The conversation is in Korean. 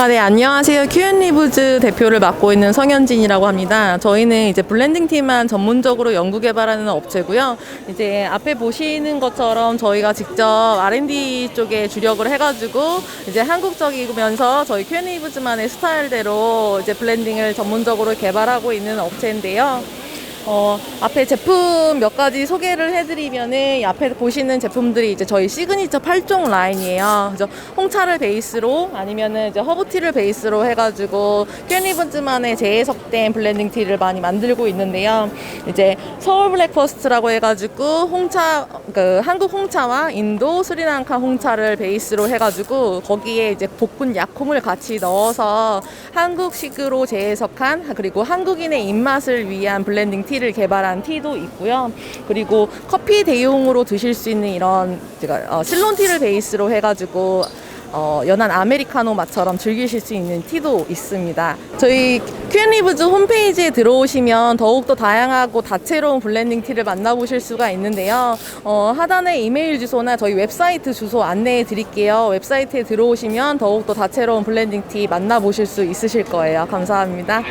아, 네, 안녕하세요. 큐앤 리브즈 대표를 맡고 있는 성현진이라고 합니다. 저희는 이제 블렌딩 팀만 전문적으로 연구 개발하는 업체고요. 이제 앞에 보시는 것처럼 저희가 직접 R&D 쪽에 주력을 해가지고 이제 한국적이면서 저희 큐앤 리브즈만의 스타일대로 이제 블렌딩을 전문적으로 개발하고 있는 업체인데요. 어, 앞에 제품 몇 가지 소개를 해드리면은 이 앞에 보시는 제품들이 이제 저희 시그니처 8종 라인이에요. 그래서 홍차를 베이스로 아니면은 이제 허브티를 베이스로 해가지고 큐니븐즈만의 재해석된 블렌딩 티를 많이 만들고 있는데요. 이제 서울 블랙퍼스트라고 해가지고 홍차, 그 한국 홍차와 인도 스리랑카 홍차를 베이스로 해가지고 거기에 이제 볶은 약콩을 같이 넣어서 한국식으로 재해석한 그리고 한국인의 입맛을 위한 블렌딩 티를 개발한 티도 있고요. 그리고 커피 대용으로 드실 수 있는 이런 제가 어, 실론 티를 베이스로 해가지고 어, 연한 아메리카노 맛처럼 즐기실 수 있는 티도 있습니다. 저희 큐앤리브즈 홈페이지에 들어오시면 더욱더 다양하고 다채로운 블렌딩 티를 만나보실 수가 있는데요. 어, 하단에 이메일 주소나 저희 웹사이트 주소 안내해 드릴게요. 웹사이트에 들어오시면 더욱더 다채로운 블렌딩 티 만나보실 수 있으실 거예요. 감사합니다.